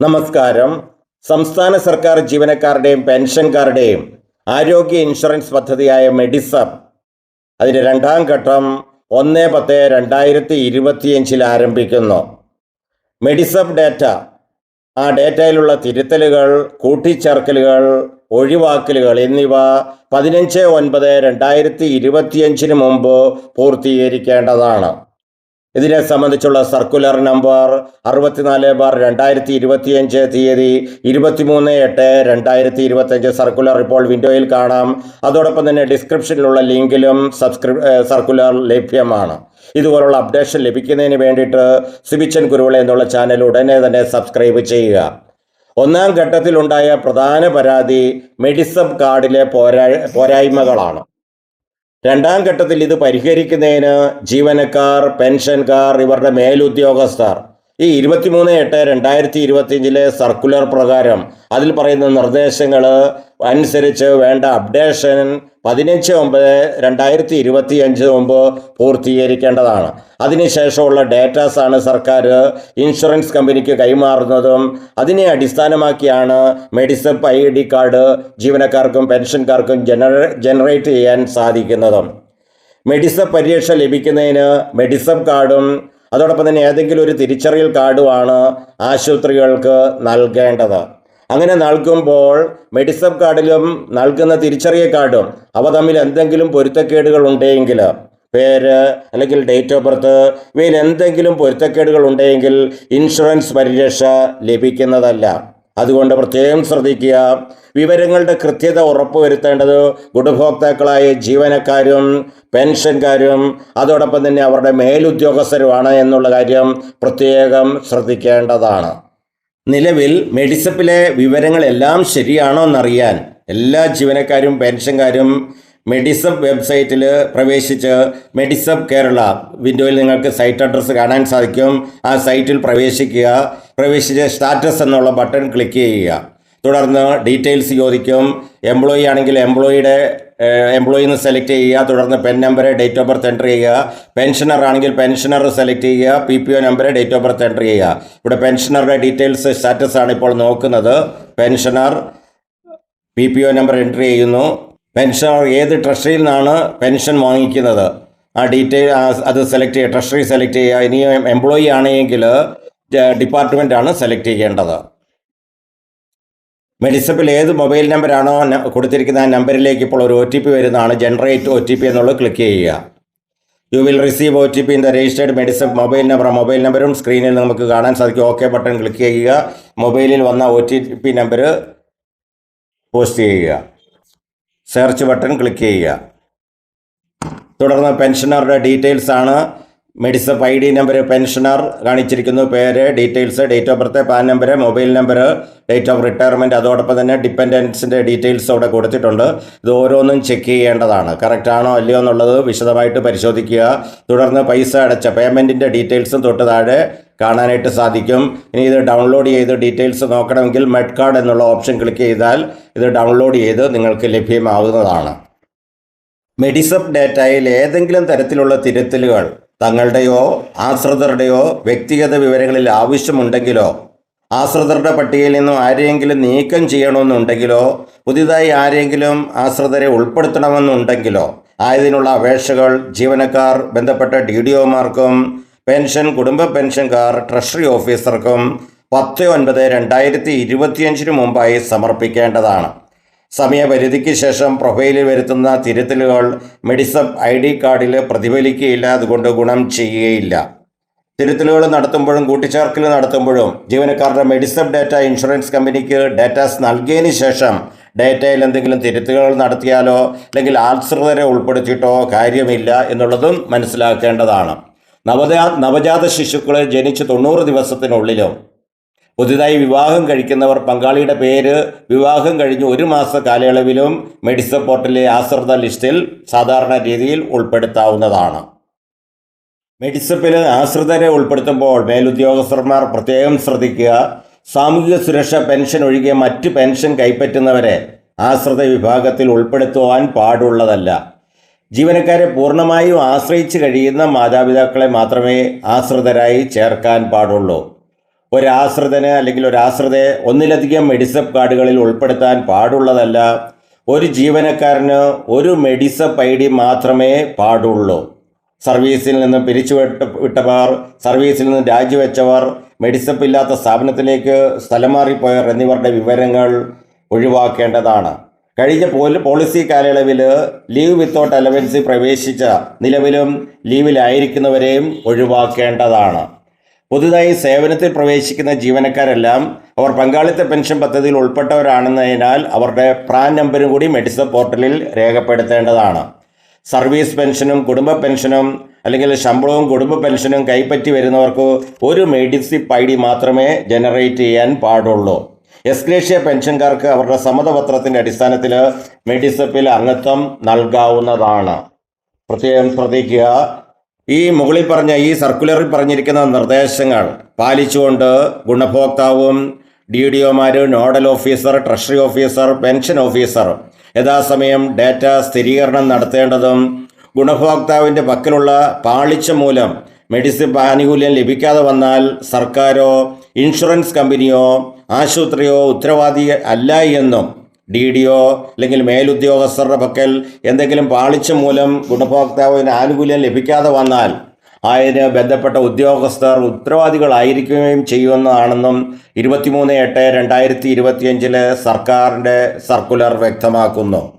നമസ്കാരം. സംസ്ഥാന സർക്കാർ ജീവനക്കാരുടെയും പെൻഷൻകാരുടെയും ആരോഗ്യ ഇൻഷുറൻസ് പദ്ധതിയായ മെഡിസപ്പ് അതിന്റെ രണ്ടാം ഘട്ടം ഒന്ന് പത്ത് രണ്ടായിരത്തി ഇരുപത്തിയഞ്ചിൽ ആരംഭിക്കുന്നു. മെഡിസബ് ഡാറ്റ ആ ഡാറ്റയിലുള്ള തിരുത്തലുകൾ കൂട്ടിച്ചേർക്കലുകൾ ഒഴിവാക്കലുകൾ എന്നിവ പതിനഞ്ച് ഒൻപത് രണ്ടായിരത്തി ഇരുപത്തിയഞ്ചിന് മുമ്പ് പൂർത്തീകരിക്കേണ്ടതാണ്. ഇതിനെ സംബന്ധിച്ചുള്ള സർക്കുലർ നമ്പർ അറുപത്തിനാല് ബാർ രണ്ടായിരത്തി ഇരുപത്തിയഞ്ച് തീയതി ഇരുപത്തിമൂന്ന് എട്ട് രണ്ടായിരത്തി ഇരുപത്തഞ്ച് സർക്കുലർ ഇപ്പോൾ വിൻഡോയിൽ കാണാം. അതോടൊപ്പം തന്നെ ഡിസ്ക്രിപ്ഷനിലുള്ള ലിങ്കിലും സർക്കുലർ ലഭ്യമാണ്. ഇതുപോലുള്ള അപ്ഡേഷൻ ലഭിക്കുന്നതിന് വേണ്ടിയിട്ട് സിബിച്ചൻ കുരുവിള എന്നുള്ള ചാനൽ ഉടനെ തന്നെ സബ്സ്ക്രൈബ് ചെയ്യുക. ഒന്നാം ഘട്ടത്തിലുണ്ടായ പ്രധാന പരാതി മെഡിസം കാർഡിലെ പോരാ പോരായ്മകളാണ്. രണ്ടാം ഘട്ടത്തിൽ ഇത് പരിഹരിക്കുന്നതിന് ജീവനക്കാർ പെൻഷൻകാർ ഇവരുടെ മേലുദ്യോഗസ്ഥർ. ഈ ഇരുപത്തിമൂന്ന് എട്ട് രണ്ടായിരത്തി ഇരുപത്തിയഞ്ചിലെ സർക്കുലർ പ്രകാരം അതിൽ പറയുന്ന നിർദ്ദേശങ്ങൾ അനുസരിച്ച് വേണ്ട അപ്ഡേഷൻ പതിനഞ്ച് ഒമ്പത് രണ്ടായിരത്തി ഇരുപത്തി അഞ്ച് മുമ്പ് പൂർത്തീകരിക്കേണ്ടതാണ്. അതിനുശേഷമുള്ള ഡേറ്റാസാണ് സർക്കാർ ഇൻഷുറൻസ് കമ്പനിക്ക് കൈമാറുന്നതും അതിനെ അടിസ്ഥാനമാക്കിയാണ് മെഡിസപ്പ് ഐ ഡി കാർഡ് ജീവനക്കാർക്കും പെൻഷൻകാർക്കും ജനറ ജനറേറ്റ് ചെയ്യാൻ സാധിക്കുന്നതും. മെഡിസപ്പ് പരീക്ഷ ലഭിക്കുന്നതിന് മെഡിസപ്പ് കാർഡും അതോടൊപ്പം തന്നെ ഏതെങ്കിലും ഒരു തിരിച്ചറിയൽ കാർഡുമാണ് ആശുപത്രികൾക്ക് നൽകേണ്ടത്. അങ്ങനെ നൽകുമ്പോൾ മെഡിസബ് കാർഡിലും നൽകുന്ന തിരിച്ചറിയ കാർഡും അവ തമ്മിൽ എന്തെങ്കിലും പൊരുത്തക്കേടുകൾ ഉണ്ടെങ്കിൽ പേര് അല്ലെങ്കിൽ ഡേറ്റ് ഓഫ് ബർത്ത് ഇവയിൽ എന്തെങ്കിലും പൊരുത്തക്കേടുകൾ ഉണ്ടെങ്കിൽ ഇൻഷുറൻസ് പരിരക്ഷ ലഭിക്കുന്നതല്ല. അതുകൊണ്ട് പ്രത്യേകം ശ്രദ്ധിക്കുക. വിവരങ്ങളുടെ കൃത്യത ഉറപ്പുവരുത്തേണ്ടത് ഗുണഭോക്താക്കളായ ജീവനക്കാരും പെൻഷൻകാരും അതോടൊപ്പം തന്നെ അവരുടെ മേലുദ്യോഗസ്ഥരുമാണ് എന്നുള്ള കാര്യം പ്രത്യേകം ശ്രദ്ധിക്കേണ്ടതാണ്. നിലവിൽ മെഡിസപ്പിലെ വിവരങ്ങളെല്ലാം ശരിയാണോ എന്നറിയാൻ എല്ലാ ജീവനക്കാരും പെൻഷൻകാരും മെഡിസപ്പ് വെബ്സൈറ്റിൽ പ്രവേശിച്ച് മെഡിസപ്പ് കേരള വിൻഡോയിൽ നിങ്ങൾക്ക് സൈറ്റ് അഡ്രസ്സ് കാണാൻ സാധിക്കും. ആ സൈറ്റിൽ പ്രവേശിക്കുക പ്രവേശിച്ച് സ്റ്റാറ്റസ് എന്നുള്ള ബട്ടൺ ക്ലിക്ക് ചെയ്യുക. തുടർന്ന് ഡീറ്റെയിൽസ് ചോദിക്കും. എംപ്ലോയി ആണെങ്കിൽ എംപ്ലോയിയുടെ എംപ്ലോയി എന്ന് സെലക്ട് ചെയ്യുക തുടർന്ന് PEN number date of birth enter ചെയ്യുക. പെൻഷനർ ആണെങ്കിൽ പെൻഷനർ സെലക്ട് ചെയ്യുക P P O number date of birth enter ചെയ്യുക. ഇവിടെ പെൻഷനറുടെ ഡീറ്റെയിൽസ് സ്റ്റാറ്റസ് ആണ് ഇപ്പോൾ നോക്കുന്നത്. Pensioner P P O number enter ചെയ്യുന്നു. പെൻഷനർ ഏത് ട്രഷറിയിൽ നിന്നാണ് പെൻഷൻ വാങ്ങിക്കുന്നത്? ആ ഡീറ്റെയിൽ അത് സെലക്ട് ചെയ്യുക ട്രഷറി സെലക്ട് ചെയ്യുക. ഇനി എംപ്ലോയി ആണെങ്കിൽ ഡിപ്പാർട്ട്മെന്റ് ആണ് സെലക്ട് ചെയ്യേണ്ടത്. മെഡിസപ്പിൽ ഏത് മൊബൈൽ നമ്പറാണോ കൊടുത്തിരിക്കുന്ന ആ നമ്പറിലേക്ക് ഇപ്പോൾ ഒരു ഒ ടി പി വരുന്നതാണ്. ജനറേറ്റ് ഒ ടി പി എന്നുള്ളത് ക്ലിക്ക് ചെയ്യുക. You will receive O T P in the registered MEDISEP mobile number mobile നമ്പറും സ്ക്രീനിൽ നമുക്ക് കാണാൻ സാധിക്കും. ഓക്കെ ബട്ടൺ ക്ലിക്ക് ചെയ്യുക. മൊബൈലിൽ വന്ന O T P number post ചെയ്യുക. സെർച്ച് ബട്ടൺ ക്ലിക്ക് ചെയ്യുക. തുടർന്ന് പെൻഷനറുടെ ഡീറ്റെയിൽസ് ആണ്. MEDISEP I D number pensioner കാണിച്ചിരിക്കുന്നു. പേര് details date of birth PAN number mobile number date of retirement അതോടൊപ്പം തന്നെ ഡിപ്പെൻഡൻസിന്റെ ഡീറ്റെയിൽസ് അവിടെ കൊടുത്തിട്ടുണ്ട്. ഇത് ഓരോന്നും ചെക്ക് ചെയ്യേണ്ടതാണ്. കറക്റ്റ് ആണോ അല്ലയോ എന്നുള്ളത് വിശദമായിട്ട് പരിശോധിക്കുക. തുടർന്ന് പൈസ അടച്ച പേയ്മെന്റിന്റെ ഡീറ്റെയിൽസും തൊട്ട് താഴെ കാണാനായിട്ട് സാധിക്കും. ഇനി ഇത് ഡൗൺലോഡ് ചെയ്ത് ഡീറ്റെയിൽസ് നോക്കണമെങ്കിൽ മെഡ് കാർഡ് എന്നുള്ള ഓപ്ഷൻ ക്ലിക്ക് ചെയ്താൽ ഇത് ഡൗൺലോഡ് ചെയ്ത് നിങ്ങൾക്ക് ലഭ്യമാവുന്നതാണ് മെഡിസപ്പ് ഡേറ്റയിൽ ഏതെങ്കിലും തരത്തിലുള്ള തിരുത്തലുകൾ തങ്ങളുടെയോ ആശ്രിതരുടെയോ വ്യക്തിഗത വിവരങ്ങളിൽ ആവശ്യമുണ്ടെങ്കിലോ ആശ്രിതരുടെ പട്ടികയിൽ നിന്നും ആരെയെങ്കിലും നീക്കം ചെയ്യണമെന്നുണ്ടെങ്കിലോ പുതിയതായി ആരെങ്കിലും ആശ്രിതരെ ഉൾപ്പെടുത്തണമെന്നുണ്ടെങ്കിലോ ആയതിനുള്ള അപേക്ഷകൾ ജീവനക്കാർ ബന്ധപ്പെട്ട ഡി ഡി ഒമാർക്കും പെൻഷൻ കുടുംബ പെൻഷൻകാർ ട്രഷറി ഓഫീസർക്കും പത്ത് ഒൻപത് രണ്ടായിരത്തി ഇരുപത്തിയഞ്ചിന് മുമ്പായി സമർപ്പിക്കേണ്ടതാണ്. സമയപരിധിക്ക് ശേഷം പ്രൊഫൈലിൽ വരുത്തുന്ന തിരുത്തലുകൾ മെഡിസപ്പ് ഐ ഡി കാർഡിൽ പ്രതിഫലിക്കുകയില്ല അതുകൊണ്ട് ഗുണം ചെയ്യുകയില്ല. തിരുത്തലുകൾ നടത്തുമ്പോഴും കൂട്ടിച്ചേർക്കൽ നടത്തുമ്പോഴും ജീവനക്കാരുടെ മെഡിസപ്പ് ഡാറ്റ ഇൻഷുറൻസ് കമ്പനിക്ക് ഡാറ്റാസ് നൽകിയതിന് ശേഷം ഡാറ്റയിൽ എന്തെങ്കിലും തിരുത്തലുകൾ നടത്തിയാലോ അല്ലെങ്കിൽ ആശ്രിതരെ ഉൾപ്പെടുത്തിയിട്ടോ കാര്യമില്ല എന്നുള്ളതും മനസ്സിലാക്കേണ്ടതാണ്. നവജാ നവജാത ശിശുക്കളെ ജനിച്ച് തൊണ്ണൂറ് ദിവസത്തിനുള്ളിലും പുതുതായി വിവാഹം കഴിക്കുന്നവർ പങ്കാളിയുടെ പേര് വിവാഹം കഴിഞ്ഞ് ഒരു മാസ കാലയളവിലും മെഡിസ പോർട്ടലിലെ ആശ്രിത ലിസ്റ്റിൽ സാധാരണ രീതിയിൽ ഉൾപ്പെടുത്താവുന്നതാണ്. മെഡിസപ്പിൽ ആശ്രിതരെ ഉൾപ്പെടുത്തുമ്പോൾ മേലുദ്യോഗസ്ഥന്മാർ പ്രത്യേകം ശ്രദ്ധിക്കുക. സാമൂഹിക സുരക്ഷ പെൻഷൻ ഒഴികെ മറ്റ് പെൻഷൻ കൈപ്പറ്റുന്നവരെ ആശ്രിത വിഭാഗത്തിൽ ഉൾപ്പെടുത്തുവാൻ പാടുള്ളതല്ല. ജീവനക്കാരെ പൂർണമായും ആശ്രയിച്ച് കഴിയുന്ന മാതാപിതാക്കളെ മാത്രമേ ആശ്രിതരായി ചേർക്കാൻ പാടുള്ളൂ. ഒരാശ്രിതന് അല്ലെങ്കിൽ ഒരാശ്രിതയെ ഒന്നിലധികം മെഡിസപ്പ് കാർഡുകളിൽ ഉൾപ്പെടുത്താൻ പാടുള്ളതല്ല. ഒരു ജീവനക്കാരന് ഒരു മെഡിസപ്പ് ഐ ഡി മാത്രമേ പാടുള്ളൂ. സർവീസിൽ നിന്ന് പിരിച്ചുവിട്ട വിട്ടവർ സർവീസിൽ നിന്ന് രാജിവെച്ചവർ മെഡിസപ്പ് ഇല്ലാത്ത സ്ഥാപനത്തിലേക്ക് സ്ഥലം മാറിപ്പോയവർ എന്നിവരുടെ വിവരങ്ങൾ ഒഴിവാക്കേണ്ടതാണ്. കഴിഞ്ഞ പോളിസി കാലയളവിൽ ലീവ് വിത്തൗട്ട് അലവൻസി പ്രവേശിച്ച നിലവിലും ലീവിലായിരിക്കുന്നവരെയും ഒഴിവാക്കേണ്ടതാണ്. പുതുതായി സേവനത്തിൽ പ്രവേശിക്കുന്ന ജീവനക്കാരെല്ലാം അവർ പങ്കാളിത്ത പെൻഷൻ പദ്ധതിയിൽ ഉൾപ്പെട്ടവരാണെന്നതിനാൽ അവരുടെ പ്രാൻ നമ്പരും കൂടി മെഡിസ പോർട്ടലിൽ രേഖപ്പെടുത്തേണ്ടതാണ്. സർവീസ് പെൻഷനും കുടുംബ പെൻഷനും അല്ലെങ്കിൽ ശമ്പളവും കുടുംബ പെൻഷനും കൈപ്പറ്റി വരുന്നവർക്ക് ഒരു മെഡിസിപ്പ് ഐ ഡി മാത്രമേ ജനറേറ്റ് ചെയ്യാൻ പാടുള്ളൂ. എസ്ക്ലേഷ്യ പെൻഷൻകാർക്ക് അവരുടെ സമ്മതപത്രത്തിന്റെ അടിസ്ഥാനത്തിൽ മെഡിസപ്പിൽ അംഗത്വം നൽകാവുന്നതാണ്. പ്രത്യേകം ശ്രദ്ധിക്കുക ഈ മുകളിൽ പറഞ്ഞ ഈ സർക്കുലറിൽ പറഞ്ഞിരിക്കുന്ന നിർദ്ദേശങ്ങൾ പാലിച്ചുകൊണ്ട് ഗുണഭോക്താവും ഡി ഡി ഒമാർ nodal officer treasury officer pension officer യഥാസമയം ഡാറ്റ സ്ഥിരീകരണം നടത്തേണ്ടതും ഗുണഭോക്താവിന്റെ പക്കലുള്ള പാളിച്ച മൂലം മെഡിസിൻ ആനുകൂല്യം ലഭിക്കാതെ വന്നാൽ സർക്കാരോ ഇൻഷുറൻസ് കമ്പനിയോ ആശുപത്രിയോ ഉത്തരവാദി അല്ല എന്നും ഡി ഡി ഒ അല്ലെങ്കിൽ മേലുദ്യോഗസ്ഥരുടെ പക്കൽ എന്തെങ്കിലും പാളിച്ച മൂലം ഗുണഭോക്താവിന് ആനുകൂല്യം ലഭിക്കാതെ വന്നാൽ അതിന് ബന്ധപ്പെട്ട ഉദ്യോഗസ്ഥർ ഉത്തരവാദികളായിരിക്കുകയും ചെയ്യുന്നതാണെന്നും ഇരുപത്തിമൂന്ന് എട്ട് രണ്ടായിരത്തി ഇരുപത്തിയഞ്ചിലെ സർക്കാരിന്റെ സർക്കുലർ വ്യക്തമാക്കുന്നു.